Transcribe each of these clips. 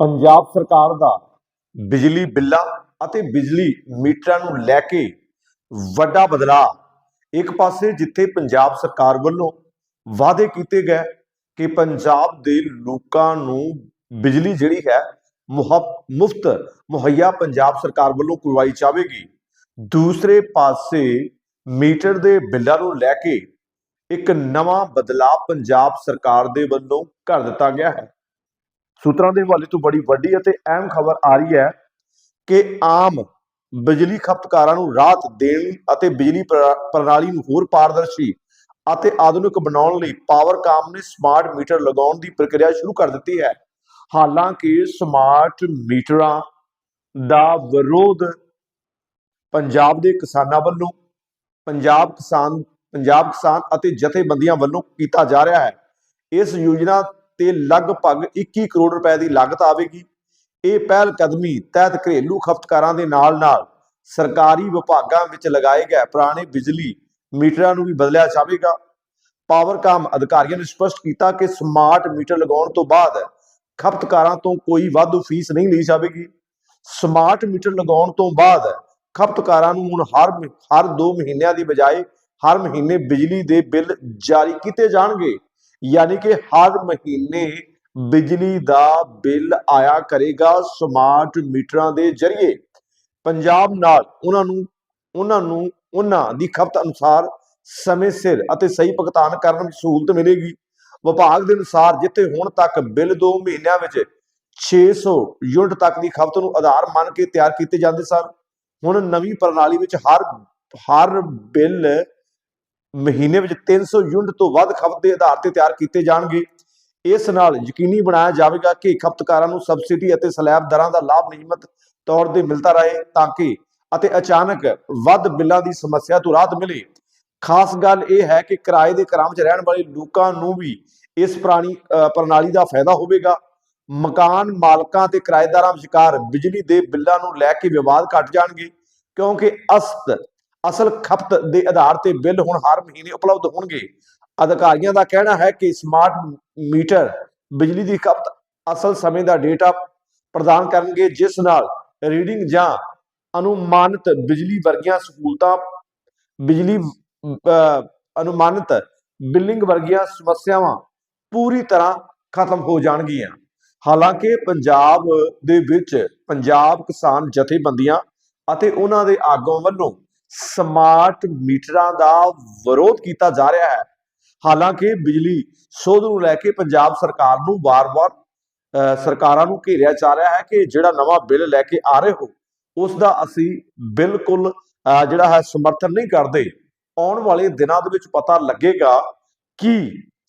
ਪੰਜਾਬ ਸਰਕਾਰ ਦਾ ਬਿਜਲੀ ਬਿੱਲਾਂ ਅਤੇ ਬਿਜਲੀ ਮੀਟਰਾਂ ਨੂੰ ਲੈ ਕੇ ਵੱਡਾ ਬਦਲਾਅ। ਇੱਕ ਪਾਸੇ ਜਿੱਥੇ ਪੰਜਾਬ ਸਰਕਾਰ ਵੱਲੋਂ ਵਾਅਦੇ ਕੀਤੇ ਗਏ ਕਿ ਪੰਜਾਬ ਦੇ ਲੋਕਾਂ ਨੂੰ ਬਿਜਲੀ ਜਿਹੜੀ ਹੈ ਮੁਫਤ ਮੁਹੱਈਆ ਪੰਜਾਬ ਸਰਕਾਰ ਵੱਲੋਂ ਕਰਵਾਈ ਜਾਵੇਗੀ। ਦੂਸਰੇ ਪਾਸੇ ਮੀਟਰ ਦੇ ਬਿੱਲਾਂ ਨੂੰ ਲੈ ਕੇ ਇੱਕ ਨਵਾਂ ਬਦਲਾਅ ਪੰਜਾਬ ਸਰਕਾਰ ਦੇ ਵੱਲੋਂ ਕਰ ਦਿੱਤਾ ਗਿਆ ਹੈ। ਸੂਤਰਾਂ ਦੇ ਹਵਾਲੇ ਤੋਂ ਬੜੀ ਵੱਡੀ ਅਤੇ ਅਹਿਮ ਖਬਰ ਆ ਰਹੀ ਹੈ ਕਿ ਆਮ ਬਿਜਲੀ ਖਪਤਕਾਰਾਂ ਨੂੰ ਰਾਹਤ ਦੇਣ ਅਤੇ ਬਿਜਲੀ ਪ੍ਰਣਾਲੀ ਨੂੰ ਹੋਰ ਪਾਰਦਰਸ਼ੀ ਅਤੇ ਆਧੁਨਿਕ ਬਣਾਉਣ ਲਈ ਪਾਵਰਕਾਮ ਨੇ ਸਮਾਰਟ ਮੀਟਰ ਲਗਾਉਣ ਦੀ ਪ੍ਰਕਿਰਿਆ ਸ਼ੁਰੂ ਕਰ ਦਿੱਤੀ ਹੈ। ਹਾਲਾਂਕਿ ਸਮਾਰਟ ਮੀਟਰਾਂ ਦਾ ਵਿਰੋਧ ਪੰਜਾਬ ਦੇ ਕਿਸਾਨਾਂ ਵੱਲੋਂ, ਪੰਜਾਬ ਕਿਸਾਨ ਪੰਜਾਬ ਕਿਸਾਨ ਅਤੇ ਜਥੇਬੰਦੀਆਂ ਵੱਲੋਂ ਕੀਤਾ ਜਾ ਰਿਹਾ ਹੈ। ਇਸ ਯੋਜਨਾ ਤੇ ਲਗਭਗ 21 ਕਰੋੜ ਰੁਪਏ ਦੀ ਲਾਗਤ ਆਵੇਗੀ। ਇਹ ਪਹਿਲ ਕਦਮੀ ਤਹਿਤ ਘਰੇਲੂ ਖਪਤਕਾਰਾਂ ਦੇ ਨਾਲ-ਨਾਲ ਸਰਕਾਰੀ ਵਿਭਾਗਾਂ ਵਿੱਚ ਲਗਾਏ ਗਏ ਪੁਰਾਣੇ ਬਿਜਲੀ ਮੀਟਰਾਂ ਨੂੰ ਵੀ ਬਦਲਿਆ ਜਾਵੇਗਾ। ਪਾਵਰਕਾਮ ਅਧਿਕਾਰੀਆਂ ਨੇ ਸਪਸ਼ਟ ਕੀਤਾ ਕਿ ਸਮਾਰਟ ਮੀਟਰ ਲਗਾਉਣ ਤੋਂ ਬਾਅਦ ਖਪਤਕਾਰਾਂ ਤੋਂ ਕੋਈ ਵਾਧੂ ਫੀਸ ਨਹੀਂ ਲਈ ਜਾਵੇਗੀ। ਸਮਾਰਟ ਮੀਟਰ ਲਗਾਉਣ ਤੋਂ ਬਾਅਦ ਖਪਤਕਾਰਾਂ ਨੂੰ ਹੁਣ ਹਰ ਹਰ 2 ਮਹੀਨਿਆਂ ਦੀ ਬਜਾਏ ਹਰ ਮਹੀਨੇ ਬਿਜਲੀ ਦੇ ਬਿੱਲ ਜਾਰੀ ਕੀਤੇ ਜਾਣਗੇ। ਯਾਨੀ ਕਿ ਹਰ ਮਹੀਨੇ ਬਿਜਲੀ ਦਾ ਬਿੱਲ ਆਇਆ ਕਰੇਗਾ ਸਮਾਰਟ ਮੀਟਰਾਂ ਦੇ ਜ਼ਰੀਏ। ਪੰਜਾਬ ਨਾਲ ਉਹਨਾਂ ਨੂੰ ਉਹਨਾਂ ਨੂੰ, ਉਹਨਾਂ ਦੀ ਖਪਤ ਅਨੁਸਾਰ ਸਮੇਂ ਸਿਰ ਅਤੇ ਸਹੀ ਭੁਗਤਾਨ ਕਰਨ ਵਿੱਚ ਸਹੂਲਤ ਮਿਲੇਗੀ। ਵਿਭਾਗ ਦੇ ਅਨੁਸਾਰ ਜਿੱਥੇ ਹੁਣ ਤੱਕ ਬਿੱਲ 2 ਮਹੀਨਿਆਂ ਵਿੱਚ 600 ਯੂਨਿਟ ਤੱਕ ਦੀ ਖਪਤ ਨੂੰ ਆਧਾਰ ਮੰਨ ਕੇ ਤਿਆਰ ਕੀਤੇ ਜਾਂਦੇ ਸਨ, ਹੁਣ ਨਵੀਂ ਪ੍ਰਣਾਲੀ ਵਿੱਚ ਹਰ ਹਰ ਬਿੱਲ ਮਹੀਨੇ ਵਿੱਚ 300 ਯੂਨਿਟ ਤੋਂ ਵੱਧ ਖਪਤ ਦੇ ਆਧਾਰ ਤੇ ਤਿਆਰ ਕੀਤੇ ਜਾਣਗੇ। ਇਸ ਨਾਲ ਯਕੀਨੀ ਬਣਾਇਆ ਜਾਵੇਗਾ ਕਿ ਖਪਤਕਾਰਾਂ ਨੂੰ ਸਬਸਿਡੀ ਅਤੇ ਸਲੈਬ ਦਰਾਂ ਦਾ ਲਾਭ ਨਿਯਮਿਤ ਤੌਰ ਤੇ ਮਿਲਦਾ ਰਹੇ ਤਾਂ ਕਿ ਅਤੇ ਅਚਾਨਕ ਵੱਧ ਬਿੱਲਾਂ ਦੀ ਸਮੱਸਿਆ ਤੋਂ ਰਾਹਤ ਮਿਲੇ। ਖਾਸ ਗੱਲ ਇਹ ਹੈ ਕਿ ਕਿਰਾਏ ਦੇ ਘਰਾਂ ਵਿੱਚ ਰਹਿਣ ਵਾਲੇ ਲੋਕਾਂ ਨੂੰ ਵੀ ਇਸ ਪ੍ਰਾਣੀ ਅ, ਪ੍ਰਣਾਲੀ ਦਾ ਫਾਇਦਾ ਹੋਵੇਗਾ। ਮਕਾਨ ਮਾਲਕਾਂ ਤੇ ਕਿਰਾਏਦਾਰਾਂ ਵਿਚਕਾਰ ਬਿਜਲੀ ਦੇ ਬਿੱਲਾਂ ਨੂੰ ਲੈ ਕੇ ਵਿਵਾਦ ਘਟ ਜਾਣਗੇ ਕਿਉਂਕਿ ਅਸਤ ਅਸਲ ਖਪਤ ਦੇ ਆਧਾਰ ਤੇ ਬਿੱਲ ਹੁਣ ਹਰ ਮਹੀਨੇ ਉਪਲਬਧ ਹੋਣਗੇ। ਅਧਿਕਾਰੀਆਂ ਦਾ ਕਹਿਣਾ ਹੈ ਕਿ ਸਮਾਰਟ ਮੀਟਰ ਬਿਜਲੀ ਦੀ ਖਪਤ ਅਸਲ ਸਮੇਂ ਦਾ ਡੇਟਾ ਪ੍ਰਦਾਨ ਕਰਨਗੇ, ਜਿਸ ਨਾਲ ਰੀਡਿੰਗ ਜਾਂ ਅਨੁਮਾਨਿਤ ਬਿਜਲੀ ਵਰਗੀਆਂ ਸਹੂਲਤਾਂ, ਬਿਜਲੀ ਅਨੁਮਾਨਿਤ ਬਿਲਿੰਗ ਵਰਗੀਆਂ ਸਮੱਸਿਆਵਾਂ ਪੂਰੀ ਤਰ੍ਹਾਂ ਖਤਮ ਹੋ ਜਾਣਗੀਆਂ। ਹਾਲਾਂਕਿ ਪੰਜਾਬ ਦੇ ਵਿੱਚ ਪੰਜਾਬ ਕਿਸਾਨ ਜਥੇਬੰਦੀਆਂ ਅਤੇ ਉਹਨਾਂ ਦੇ ਆਗੂਆਂ ਵੱਲੋਂ ਸਮਾਰਟ ਮੀਟਰਾਂ ਦਾ ਵਿਰੋਧ ਕੀਤਾ ਜਾ ਰਿਹਾ ਹੈ। ਹਾਲਾਂਕਿ ਬਿਜਲੀ ਸੋਧ ਨੂੰ ਲੈ ਕੇ ਪੰਜਾਬ ਸਰਕਾਰ ਨੂੰ ਵਾਰ-ਵਾਰ ਅਹ, ਸਰਕਾਰਾਂ ਨੂੰ ਘੇਰਿਆ ਜਾ ਰਿਹਾ ਹੈ ਕਿ ਜਿਹੜਾ ਨਵਾਂ ਬਿੱਲ ਲੈ ਕੇ ਆ ਰਹੇ ਹੋ ਉਸ ਦਾ ਅਸੀਂ ਬਿਲਕੁਲ ਜਿਹੜਾ ਹੈ ਸਮਰਥਨ ਨਹੀਂ ਕਰਦੇ। ਆਉਣ ਵਾਲੇ ਦਿਨਾਂ ਦੇ ਵਿੱਚ ਪਤਾ ਲੱਗੇਗਾ ਕਿ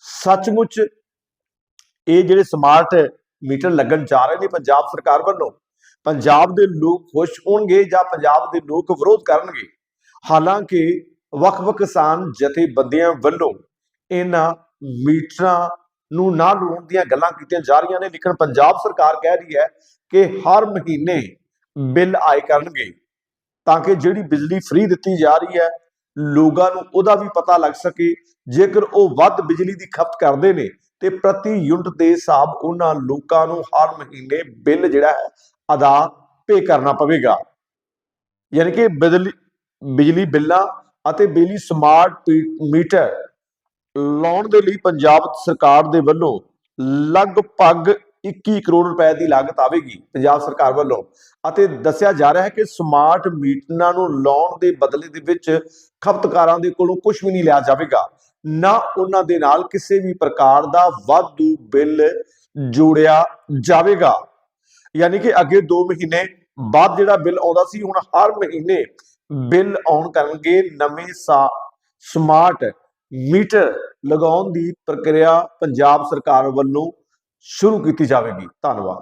ਸੱਚਮੁੱਚ ਇਹ ਜਿਹੜੇ ਸਮਾਰਟ ਮੀਟਰ ਲੱਗਣ ਜਾ ਰਹੇ ਨੇ ਪੰਜਾਬ ਸਰਕਾਰ ਵੱਲੋਂ ਪੰਜਾਬ ਦੇ ਲੋਕ ਖੁਸ਼ ਹੋਣਗੇ ਜਾਂ ਪੰਜਾਬ ਦੇ ਲੋਕ ਵਿਰੋਧ ਕਰਨਗੇ। ਹਾਲਾਂਕਿ ਵੱਖ-ਵੱਖ ਕਿਸਾਨ ਜਥੇਬੰਦੀਆਂ ਵੱਲੋਂ ਇਹਨਾਂ ਮੀਟਰਾਂ ਨੂੰ ਨਾ ਲਾਉਣ ਦੀਆਂ ਗੱਲਾਂ ਕੀਤੀਆਂ ਜਾ ਰਹੀਆਂ ਨੇ, ਲੇਕਿਨ ਪੰਜਾਬ ਸਰਕਾਰ ਕਹਿ ਰਹੀ ਹੈ ਕਿ ਹਰ ਮਹੀਨੇ ਬਿੱਲ ਆਏ ਕਰਨਗੇ ਤਾਂ ਕਿ ਜਿਹੜੀ ਬਿਜਲੀ ਫ੍ਰੀ ਦਿੱਤੀ ਜਾ ਰਹੀ ਹੈ, ਲੋਕਾਂ ਨੂੰ ਉਹਦਾ ਵੀ ਪਤਾ ਲੱਗ ਸਕੇ। ਜੇਕਰ ਉਹ ਵੱਧ ਬਿਜਲੀ ਦੀ ਖਪਤ ਕਰਦੇ ਨੇ ਤੇ ਪ੍ਰਤੀ ਯੂਨਿਟ ਦੇ ਹਿਸਾਬ ਉਹਨਾਂ ਲੋਕਾਂ ਨੂੰ ਹਰ ਮਹੀਨੇ ਬਿੱਲ ਜਿਹੜਾ ਹੈ ਅਦਾ ਪੇ ਕਰਨਾ ਪਵੇਗਾ। ਯਾਨੀ ਕਿ ਬਿਜਲੀ ਬਿਜਲੀ ਬਿੱਲਾਂ ਅਤੇ ਬਿਜਲੀ ਸਮਾਰਟ ਮੀਟਰ ਲਾਉਣ ਦੇ ਲਈ ਪੰਜਾਬ ਸਰਕਾਰ ਦੇ ਵੱਲੋਂ ਲਗਭਗ 21 ਕਰੋੜ ਰੁਪਏ ਦੀ ਲਾਗਤ ਆਵੇਗੀ ਪੰਜਾਬ ਸਰਕਾਰ ਵੱਲੋਂ। ਅਤੇ ਦੱਸਿਆ ਜਾ ਰਿਹਾ ਹੈ ਕਿ ਸਮਾਰਟ ਮੀਟਰਾਂ ਨੂੰ ਲਾਉਣ ਦੇ ਬਦਲੇ ਦੇ ਵਿੱਚ ਖਪਤਕਾਰਾਂ ਦੇ ਕੋਲੋਂ ਕੁਝ ਵੀ ਨਹੀਂ ਲਿਆ ਜਾਵੇਗਾ। ਨਾ ਉਹਨਾਂ ਦੇ ਨਾਲ ਕਿਸੇ ਵੀ ਪ੍ਰਕਾਰ ਦਾ ਵਾਧੂ ਬਿੱਲ ਜੋੜਿਆ ਜਾਵੇਗਾ। ਯਾਨੀ ਕਿ ਅੱਗੇ 2 ਮਹੀਨੇ ਬਾਅਦ ਜਿਹੜਾ ਬਿੱਲ ਆਉਂਦਾ ਸੀ, ਹੁਣ ਹਰ ਮਹੀਨੇ ਬਿੱਲ ਆਉਣ ਕਰਨਗੇ ਨਵੇਂ ਸਾ ਸਮਾਰਟ ਮੀਟਰ ਲਗਾਉਣ ਦੀ ਪ੍ਰਕਿਰਿਆ ਪੰਜਾਬ ਸਰਕਾਰ ਵੱਲੋਂ ਸ਼ੁਰੂ ਕੀਤੀ ਜਾਵੇਗੀ। ਧੰਨਵਾਦ।